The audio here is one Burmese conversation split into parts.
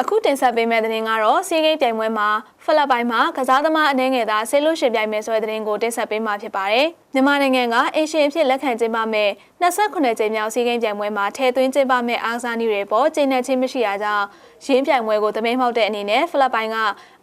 အခုတင်ဆက်ပေးမယ့်သတင်းကတော့စီးကိန်းပြိုင်ပွဲမှာဖိလစ်ပိုင်မှာကစားသမားအနှဲငယ်သားဆေးလို့ရှင်ပြိုင်မယ်ဆိုတဲ့သတင်းကိုတင်ဆက်ပေးမှာဖြစ်ပါတယ်။မြန်မာနိုင်ငံကအေရှင်အဖြစ်လက်ခံကျင်းပမဲ့28ကြိမ်မြောက်စီးကိန်းပြိုင်ပွဲမှာထည့်သွင်းကျင်းပမဲ့အားကစားနည်းတွေပေါ်ကျင်းနေချင်းမရှိရကြောင်းရင်းပြိုင်ပွဲကိုသမင်းမောက်တဲ့အနေနဲ့ဖိလစ်ပိုင်က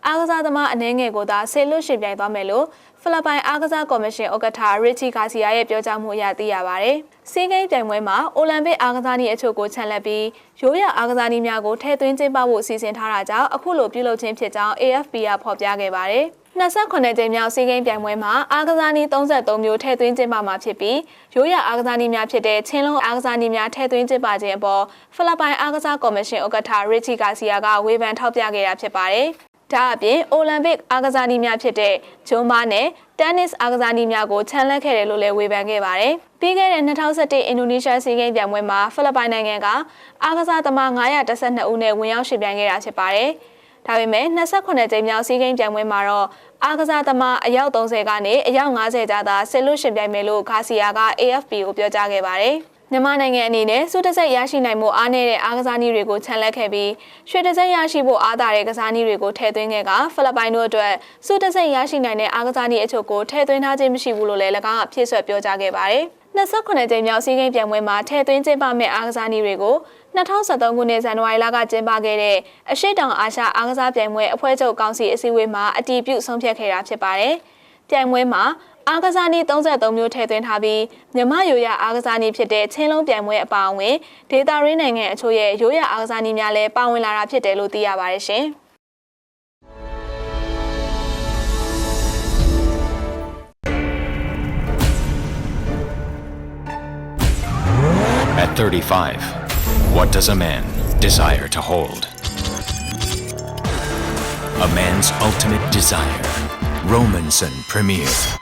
အားကစားသမားအနှဲငယ်ကိုသာဆေးလို့ရှင်ပြိုင်သွားမယ်လို့ဖိလစ်ပိုင်အားကစားကော်မရှင်ဥက္ကဋ္ဌရစ်ချီကာစီယာရဲ့ပြောကြားမှုအရသိရပါတယ်။စီးကိန်းပြိုင်ပွဲမှာအိုလံပစ်အားကစားနည်းအချို့ကိုချန်လက်ပြီးရိုးရာအားကစားနည်းများကိုထည့်သွင်းကျင်းပဖို့စီစဉ်ထားတာကြောင့်အခုလိုပြုလုပ်ခြင်းဖြစ်ကြောင်း AFP ကဖော်ပြခဲ့ပါတယ်။ 28ကြိမ်မြောက်စီးကိန်းပြိုင်ပွဲမှာအားကစားနည်း33မျိုးထည့်သွင်းကျင်းပမှာဖြစ်ပြီးရိုးရာအားကစားနည်းများဖြစ်တဲ့ချင်းလုံးအားကစားနည်းများထည့်သွင်းကျင်းပခြင်းအပေါ်ဖိလစ်ပိုင်အားကစားကော်မရှင်ဥက္ကဋ္ဌရစ်ချီကာစီယာကဝေဖန်ထောက်ပြခဲ့တာဖြစ်ပါတယ်။ဒါအပြင်အိုလံပစ်အားကစားနည်းများဖြစ်တဲ့ဂျွန်ဘာနဲ့တက်နစ်အားကစားနည်းများကိုချန်လက်ခဲ့တယ်လို့လည်းဝေဖန်ခဲ့ပါတယ်။ပြီးခဲ့တဲ့2021အင်ဒိုနီးရှားစီးကိန်းပြိုင်ပွဲမှာဖိလစ်ပိုင်နိုင်ငံကအားကစားသမား912ဦးနဲ့ဝင်ရောက်ရှင်ပြိုင်ခဲ့တာဖြစ်ပါတယ်။ ဒါပေမဲ့28ကြိမ်မြောက်စီးကိန်းပြိုင်ပွဲမှာတော့အားကစားသမားအယောက်30ကနေအယောက်50ကျာသာဆစ်လို့ရှင်ပြိုင်မယ်လို့ဂါစီယာက AFP ကိုပြောကြားခဲ့ပါတယ်။မြန်မာနိုင်ငံအနေနဲ့စုတစိတ်ရရှိနိုင်မှုအားနည်းတဲ့အားကစားနည်းတွေကိုခြံလက်ခဲ့ပြီးရွှေတစိတ်ရရှိဖို့အားသာတဲ့ကစားနည်းတွေကိုထည့်သွင်းခဲ့ကဖိလစ်ပိုင်တို့အတွက်စုတစိတ်ရရှိနိုင်တဲ့အားကစားနည်းအချို့ကိုထည့်သွင်းထားခြင်းမရှိဘူးလို့လည်း၎င်းကဖြည့်ဆွတ်ပြောကြားခဲ့ပါတယ်။28ကြိမ်မြောက်စီးကိန်းပြိုင်ပွဲမှာထည့်သွင်းကျင်းပမဲ့အားကစားနည်းတွေကို 2023ခုနှစ်ဇန်နဝါရီလကကျင်းပခဲ့တဲ့အရှိတောင်အာရှအားကစားပြိုင်ပွဲအဖွဲ့ချုပ်ကောင်စီအစည်းအဝေးမှာအတည်ပြုဆုံးဖြတ်ခဲ့တာဖြစ်ပါတယ်။ပြိုင်ပွဲမှာအားကစားနည်း33မျိုးထည့်သွင်းထားပြီးမြမရိုးရအားကစားနည်းဖြစ်တဲ့ချင်းလုံးပြိုင်ပွဲအပါအဝင်ဒေတာရင်းနိုင်ငံအချို့ရဲ့ရိုးရအားကစားနည်းများလည်းပါဝင်လာတာဖြစ်တယ်လို့သိရပါတယ်ရှင်။ At 35, what does a man desire to hold? A man's ultimate desire. Romanson Premier.